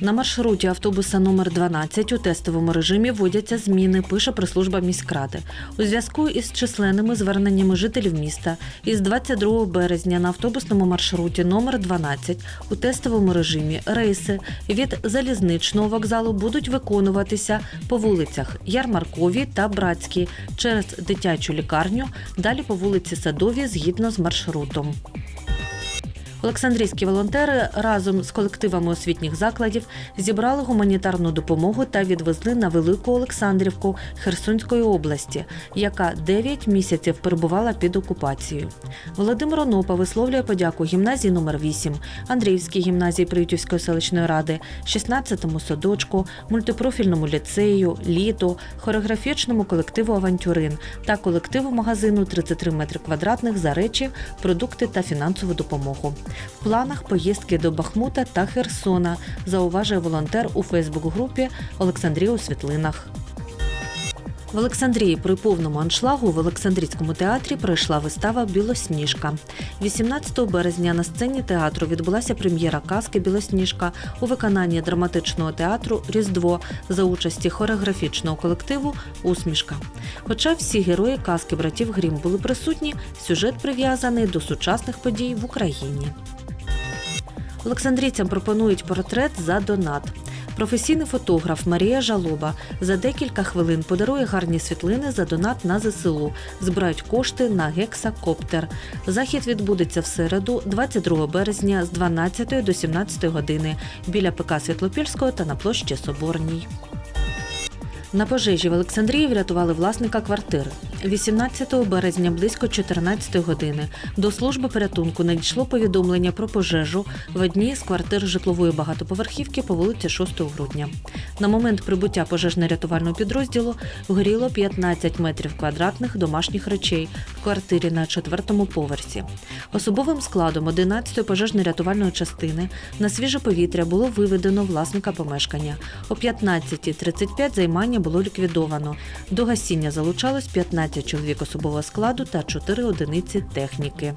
На маршруті автобуса номер 12 у тестовому режимі вводяться зміни, пише прес-служба міськради. У зв'язку із численними зверненнями жителів міста із 22 березня на автобусному маршруті номер 12 у тестовому режимі рейси від залізничного вокзалу будуть виконуватися по вулицях Ярмарковій та Братській через дитячу лікарню, далі по вулиці Садовій згідно з маршрутом. Олександрійські волонтери разом з колективами освітніх закладів зібрали гуманітарну допомогу та відвезли на Велику Олександрівку Херсонської області, яка 9 місяців перебувала під окупацією. Володимир Онопа висловлює подяку гімназії номер 8 Андріївській гімназії Приютівської селищної ради, 16-му садочку, мультипрофільному ліцею, літу, хореографічному колективу Авантюрин та колективу магазину 33 метри квадратних за речі, продукти та фінансову допомогу. В планах поїздки до Бахмута та Херсона, зауважує волонтер у Фейсбук-групі Олександрія у світлинах. В Олександрії при повному аншлагу в Олександрійському театрі пройшла вистава Білосніжка. 18 березня на сцені театру відбулася прем'єра казки Білосніжка у виконанні драматичного театру Різдво за участі хореографічного колективу Усмішка. Хоча всі герої казки братів Грім були присутні, сюжет прив'язаний до сучасних подій в Україні. Олександрійцям пропонують портрет за донат. Професійний фотограф Марія Жалоба за декілька хвилин подарує гарні світлини за донат на ЗСУ. Збирають кошти на гексакоптер. Захід відбудеться в середу, 22 березня з 12 до 17 години біля ПК Світлопільського та на площі Соборній. На пожежі в Олександрії врятували власника квартири. 18 березня близько 14 години до служби порятунку надійшло повідомлення про пожежу в одній з квартир житлової багатоповерхівки по вулиці 6 грудня. На момент прибуття пожежно-рятувального підрозділу горіло 15 метрів квадратних домашніх речей в квартирі на четвертому поверсі. Особовим складом 11-ї пожежно-рятувальної частини на свіже повітря було виведено власника помешкання. О 15.35 займання було ліквідовано. До гасіння залучалось 15 чоловік особового складу та 4 одиниці техніки.